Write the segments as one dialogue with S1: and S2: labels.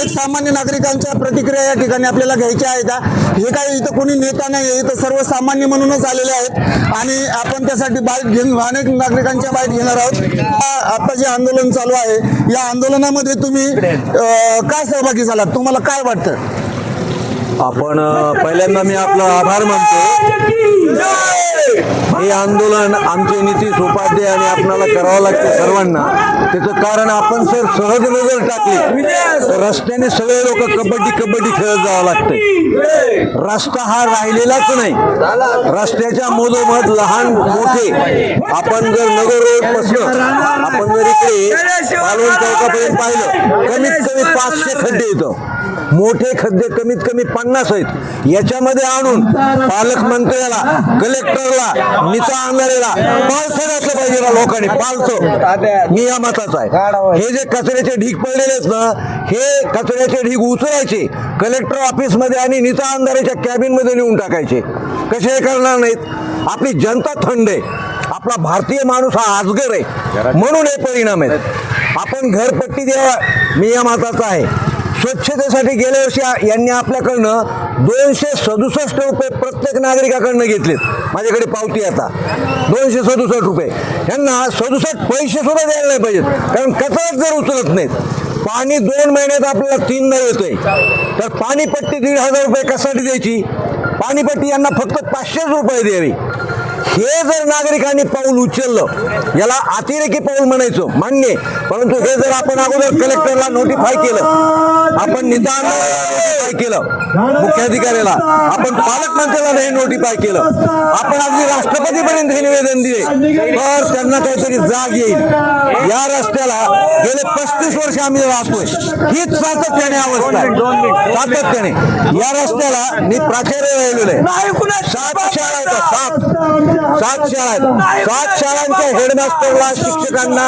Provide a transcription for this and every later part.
S1: अनेक सामान्य नागरिकांच्या प्रतिक्रिया या ठिकाणी आपल्याला घ्यायच्या आहेत हे. काय इथं कोणी नेता नाही आहे इथं सर्वसामान्य म्हणूनच आलेले आहेत. आणि आपण त्यासाठी बाईट घेऊन अनेक नागरिकांच्या बाईट घेणार आहोत. आता जे आंदोलन चालू आहे या आंदोलनामध्ये तुम्ही काय सहभागी झालात? तुम्हाला काय वाटतं?
S2: आपण पहिल्यांदा मी आपला आभार मानतो. हे आंदोलन आमचे नितीश उपाध्याय आणि आपणाला करावं लागतं सर्वांना. त्याचं कारण आपण सर सहज नजर टाकली. तर रस्त्याने सगळे लोक कबड्डी कबड्डी खेळत जावं लागते रस्ता हा राहिलेलाच नाही. रस्त्याच्या मधोमध लहान मोठे आपण जर नगर रोड बसलो आपण जर इकडे मालवण चौकापर्यंत पाहिलं कमीत कमी पाचशे खड्डे येतं मोठे खड्डे कमीत कमी पन्नास आहेत. याच्यामध्ये आणून पालकमंत्र्याला कलेक्टरला निता आणणाऱ्याला पालसर घातलं पाहिजे ना लोकांनी पालसो मी या मताचा आहे. हे जे कचऱ्याचे ढीग पडलेले आहेत ना हे कचऱ्याचे ढीग उचलायचे. कलेक्टर ऑफिसमध्ये आणि निता अंधारेच्या कॅबिनमध्ये नेऊन टाकायचे. कसे करणार नाहीत? आपली जनता थंड आहे. आपला भारतीय माणूस हा आजगर आहे. म्हणून हे परिणाम आहेत. आपण घरपट्टी द्यावा मी या मताचा आहे. स्वच्छतेसाठी गेल्या वर्षी यांनी आपल्याकडनं दोनशे सदुसष्ट रुपये प्रत्येक नागरिकाकडनं घेतलेत. माझ्याकडे पावती आता. दोनशे सदुसष्ट रुपये. यांना सदुसष्ट पैसे सुद्धा द्यायला नाही पाहिजेत. कारण कचराच जर उचलत नाहीत पाणी दोन महिन्यात आपल्याला तीनदा येतोय. तर पाणीपट्टी दीड हजार रुपये कशासाठी द्यायची? पाणीपट्टी यांना फक्त पाचशेच रुपये द्यावी. हे जर नागरिकांनी पाऊल उचललं याला अतिरेकी पाऊल म्हणायचं मान्य. परंतु हे जर आपण अगोदर कलेक्टरला नोटिफाय केलं आपण निदान केलं मुख्याधिकाऱ्याला आपण पालकमंत्र्याला हे नोटिफाय केलं आपण अगदी राष्ट्रपतीपर्यंत हे निवेदन दिले तर त्यांना काहीतरी जाग येईल. या रस्त्याला गेले पस्तीस वर्ष आम्ही राहतोय हीच सातत्याने अवस्था आहे. सातत्याने. या रस्त्याला मी प्राचार्य राहिलेलो आहे. सात शाळा सात. सात शाळा आहेत सात शाळांच्या हेडमास्टरला शिक्षकांना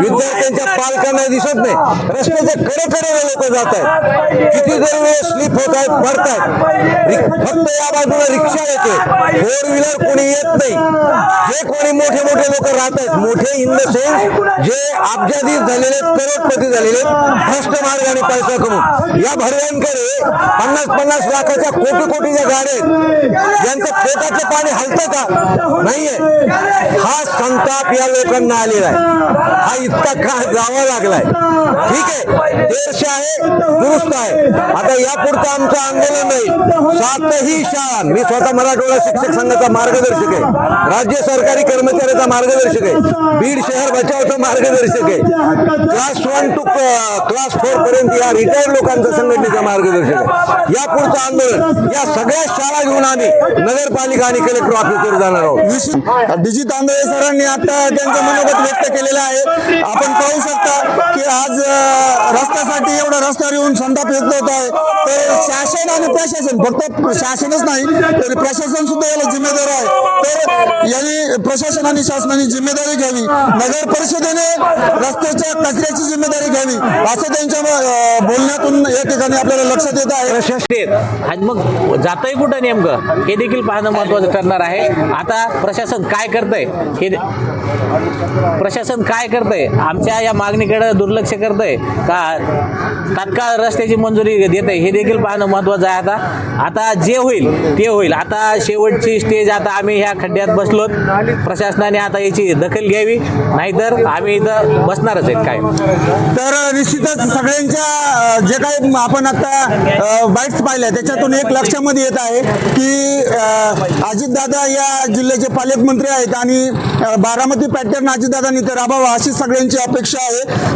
S2: विद्यार्थ्यांच्या पालकांना दिसत नाही. रस्त्याच्या कडे कडे लोक जात आहेत. कितीतरी वेळ स्लिप होत आहेत पडत आहेत. फक्त या बाजूला रिक्षा येते. फोर व्हीलर कोणी येत नाही. जे कोणी मोठे मोठे लोक राहत आहेत मोठे इन द सेन्स जे अब्जाधीश झालेले करोडपती झालेले आहेत, भ्रष्ट मार्गाने पैसा करून या भरव्यांकडे पन्नास पन्नास लाखाच्या कोटी कोटीच्या गाड्या आहेत. यांचं पोटाचं पाणी हलतं का? नाहीये. हा संताप या लोकांना आलेला आहे. हा इतका का जावा लागलाय. ठीक आहे? देश आहे दुरुस्त आहे. आता यापुढचं आमचं आंदोलन नाही सातही शाळा मी स्वतः मराठवाडा शिक्षक संघाचा मार्गदर्शक आहे. राज्य सरकारी कर्मचाऱ्याचा मार्गदर्शक आहे. बीड शहर बचावचा मार्गदर्शक आहे. Class one two class four पर्यंत या रिटायर्ड लोकांचा संघटनेचा मार्गदर्शक आहे. यापुढचं आंदोलन या सगळ्या शाळा घेऊन आम्ही नगरपालिका आणि कलेक्टर ऑफिसवर जाणार आहोत.
S1: विजी तांदळे सरांनी आता त्यांचं मनोगत व्यक्त केलेलं आहे. आपण पाहू शकता की आज रस्त्यासाठी एवढा रस्त्यावर येऊन संताप व्यक्त होत आहे. तर शासन आणि प्रशासन फक्त शासनच नाही तर प्रशासन सुद्धा याला जिम्मेदार आहे. तर यांनी प्रशासन आणि शासनाने जिम्मेदारी घ्यावी. नगर परिषदेने रस्त्याच्या कचऱ्याची जिम्मेदारी घ्यावी. असं त्यांच्या बोलण्यातून या ठिकाणी आपल्याला लक्षात येत आहे.
S3: आज मग जातंय कुठं नेमकं? हे देखील पाहणं महत्वाचं ठरणार आहे. आता प्रशासन काय करतंय? हे प्रशासन काय करतंय? आमच्या या मागणीकडे दुर्लक्ष करतंय. का तात्काळ रस्त्याची मंजुरी देत आहे हे देखील पाहणं महत्वाचं आहे आता. आता जे होईल ते होईल. आता शेवटची स्टेज आता आम्ही ह्या खड्ड्यात बसलोत. प्रशासनाने आता याची दखल घ्यावी. नाहीतर आम्ही इथं बसणारच आहेत काय
S1: तर निश्चितच सगळ्यांच्या जे काही आपण आता बाईट्स पाहिल्या त्याच्यातून एक लक्षामध्ये येत आहे की अजितदादा या जिल्ह्याचे पालकमंत्री आहेत आणि बारामती पॅटर्न अजितदादांनी ते राबावा अशी सगळ्यांची अपेक्षा आहे.